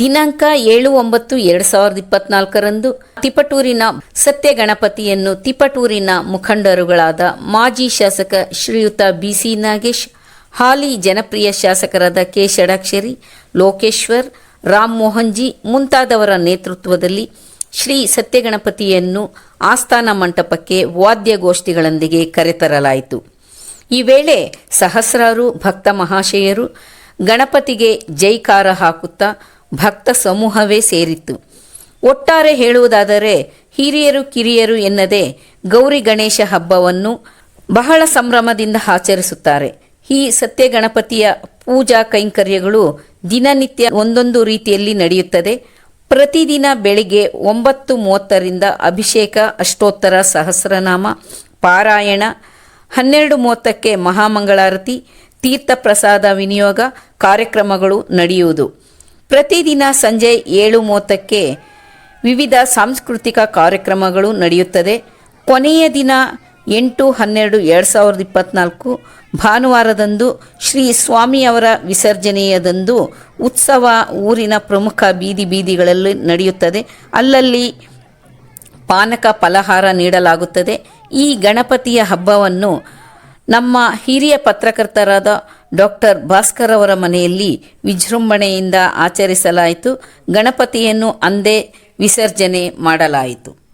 ದಿನಾಂಕ ಏಳು ಒಂಬತ್ತು ಎರಡು ಸಾವಿರದ ಇಪ್ಪತ್ನಾಲ್ಕರಂದು ತಿಪಟೂರಿನ ಸತ್ಯ ಗಣಪತಿಯನ್ನು ತಿಪಟೂರಿನ ಮುಖಂಡರುಗಳಾದ ಮಾಜಿ ಶಾಸಕ ಶ್ರೀಯುತ ಬಿಸಿ ನಾಗೇಶ್, ಹಾಲಿ ಜನಪ್ರಿಯ ಶಾಸಕರಾದ ಕೆ ಷಡಾಕ್ಷರಿ, ಲೋಕೇಶ್ವರ್, ರಾಮ್ ಮೋಹನ್ಜಿ ಮುಂತಾದವರ ನೇತೃತ್ವದಲ್ಲಿ ಶ್ರೀ ಸತ್ಯಗಣಪತಿಯನ್ನು ಆಸ್ಥಾನ ಮಂಟಪಕ್ಕೆ ವಾದ್ಯಗೋಷ್ಠಿಗಳೊಂದಿಗೆ ಕರೆತರಲಾಯಿತು. ಈ ವೇಳೆ ಸಹಸ್ರಾರು ಭಕ್ತ ಮಹಾಶಯರು ಗಣಪತಿಗೆ ಜೈಕಾರ ಹಾಕುತ್ತಾ ಭಕ್ತ ಸಮೂಹವೇ ಸೇರಿತ್ತು. ಒಟ್ಟಾರೆ ಹೇಳುವುದಾದರೆ, ಹಿರಿಯರು ಕಿರಿಯರು ಎನ್ನದೆ ಗೌರಿ ಗಣೇಶ ಹಬ್ಬವನ್ನು ಬಹಳ ಸಂಭ್ರಮದಿಂದ ಆಚರಿಸುತ್ತಾರೆ. ಈ ಸತ್ಯ ಗಣಪತಿಯ ಪೂಜಾ ಕೈಂಕರ್ಯಗಳು ದಿನನಿತ್ಯ ಒಂದೊಂದು ರೀತಿಯಲ್ಲಿ ನಡೆಯುತ್ತದೆ. ಪ್ರತಿದಿನ ಬೆಳಿಗ್ಗೆ ಒಂಬತ್ತು ಮೂವತ್ತರಿಂದ ಅಭಿಷೇಕ, ಅಷ್ಟೋತ್ತರ, ಸಹಸ್ರನಾಮ, ಪಾರಾಯಣ, ಹನ್ನೆರಡು ಮೂವತ್ತಕ್ಕೆ ಮಹಾಮಂಗಳಾರತಿ, ತೀರ್ಥ ಪ್ರಸಾದ ವಿನಿಯೋಗ, ಕಾರ್ಯಕ್ರಮಗಳು ನಡೆಯುವುದು. ಪ್ರತಿದಿನ ಸಂಜೆ ಏಳು ಮೂವತ್ತಕ್ಕೆ ವಿವಿಧ ಸಾಂಸ್ಕೃತಿಕ ಕಾರ್ಯಕ್ರಮಗಳು ನಡೆಯುತ್ತದೆ. ಕೊನೆಯ ದಿನ ಎಂಟು, ಹನ್ನೆರಡು, ಎರಡು ಸಾವಿರದ ಇಪ್ಪತ್ನಾಲ್ಕು ಭಾನುವಾರದಂದು ಶ್ರೀ ಸ್ವಾಮಿಯವರ ವಿಸರ್ಜನೆಯದಂದು ಉತ್ಸವ ಊರಿನ ಪ್ರಮುಖ ಬೀದಿ ಬೀದಿಗಳಲ್ಲಿ ನಡೆಯುತ್ತದೆ. ಅಲ್ಲಲ್ಲಿ ಪಾನಕ ಫಲಹಾರ ನೀಡಲಾಗುತ್ತದೆ. ಈ ಗಣಪತಿಯ ಹಬ್ಬವನ್ನು ನಮ್ಮ ಹಿರಿಯ ಪತ್ರಕರ್ತರಾದ ಡಾಕ್ಟರ್ ಭಾಸ್ಕರ್ ಅವರ ಮನೆಯಲ್ಲಿ ವಿಜೃಂಭಣೆಯಿಂದ ಆಚರಿಸಲಾಯಿತು. ಗಣಪತಿಯನ್ನು ಅಂದೇ ವಿಸರ್ಜನೆ ಮಾಡಲಾಯಿತು.